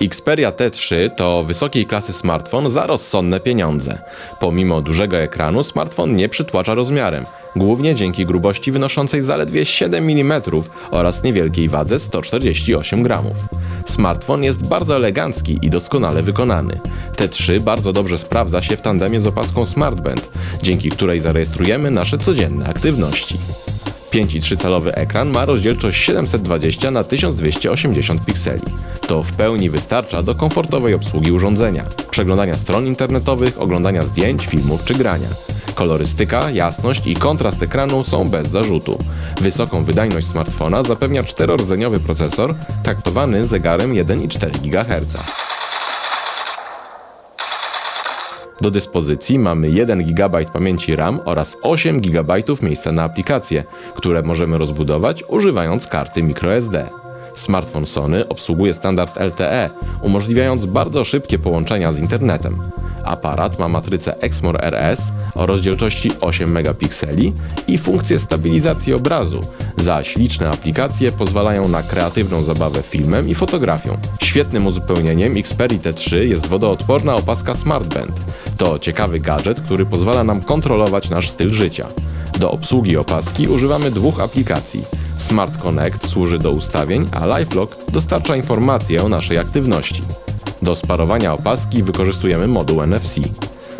Xperia T3 to wysokiej klasy smartfon za rozsądne pieniądze. Pomimo dużego ekranu smartfon nie przytłacza rozmiarem, głównie dzięki grubości wynoszącej zaledwie 7 mm oraz niewielkiej wadze 148 gramów. Smartfon jest bardzo elegancki i doskonale wykonany. T3 bardzo dobrze sprawdza się w tandemie z opaską Smartband, dzięki której zarejestrujemy nasze codzienne aktywności. 5,3-calowy ekran ma rozdzielczość 720 na 1280 pikseli. To w pełni wystarcza do komfortowej obsługi urządzenia, przeglądania stron internetowych, oglądania zdjęć, filmów czy grania. Kolorystyka, jasność i kontrast ekranu są bez zarzutu. Wysoką wydajność smartfona zapewnia czterordzeniowy procesor taktowany zegarem 1,4 GHz. Do dyspozycji mamy 1 GB pamięci RAM oraz 8 GB miejsca na aplikacje, które możemy rozbudować używając karty microSD. Smartfon Sony obsługuje standard LTE, umożliwiając bardzo szybkie połączenia z internetem. Aparat ma matrycę Exmor RS o rozdzielczości 8 megapikseli i funkcję stabilizacji obrazu, zaś liczne aplikacje pozwalają na kreatywną zabawę filmem i fotografią. Świetnym uzupełnieniem Xperia T3 jest wodoodporna opaska Smartband. To ciekawy gadżet, który pozwala nam kontrolować nasz styl życia. Do obsługi opaski używamy dwóch aplikacji. Smart Connect służy do ustawień, a LifeLock dostarcza informacje o naszej aktywności. Do sparowania opaski wykorzystujemy moduł NFC.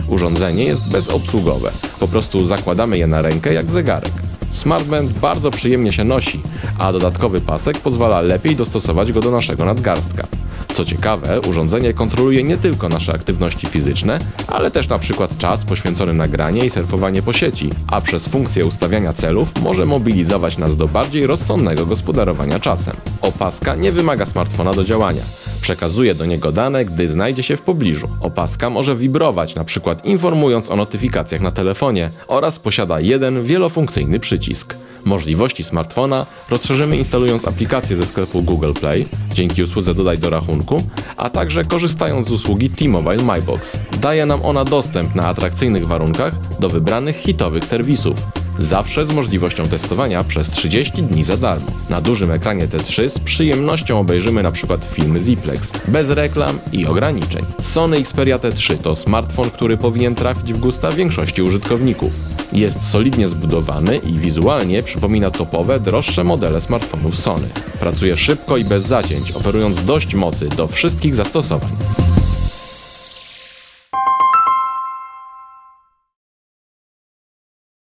Urządzenie jest bezobsługowe, po prostu zakładamy je na rękę jak zegarek. Smartband bardzo przyjemnie się nosi, a dodatkowy pasek pozwala lepiej dostosować go do naszego nadgarstka. Co ciekawe, urządzenie kontroluje nie tylko nasze aktywności fizyczne, ale też na przykład czas poświęcony na granie i surfowanie po sieci, a przez funkcję ustawiania celów może mobilizować nas do bardziej rozsądnego gospodarowania czasem. Opaska nie wymaga smartfona do działania. Przekazuje do niego dane, gdy znajdzie się w pobliżu. Opaska może wibrować, na przykład informując o notyfikacjach na telefonie oraz posiada jeden wielofunkcyjny przycisk. Możliwości smartfona rozszerzymy instalując aplikację ze sklepu Google Play, dzięki usłudze Dodaj do rachunku, a także korzystając z usługi T-Mobile MyBox. Daje nam ona dostęp na atrakcyjnych warunkach do wybranych hitowych serwisów. Zawsze z możliwością testowania przez 30 dni za darmo. Na dużym ekranie T3 z przyjemnością obejrzymy przykład filmy Ziplex, bez reklam i ograniczeń. Sony Xperia T3 to smartfon, który powinien trafić w gusta większości użytkowników. Jest solidnie zbudowany i wizualnie przypomina topowe, droższe modele smartfonów Sony. Pracuje szybko i bez zacięć, oferując dość mocy do wszystkich zastosowań.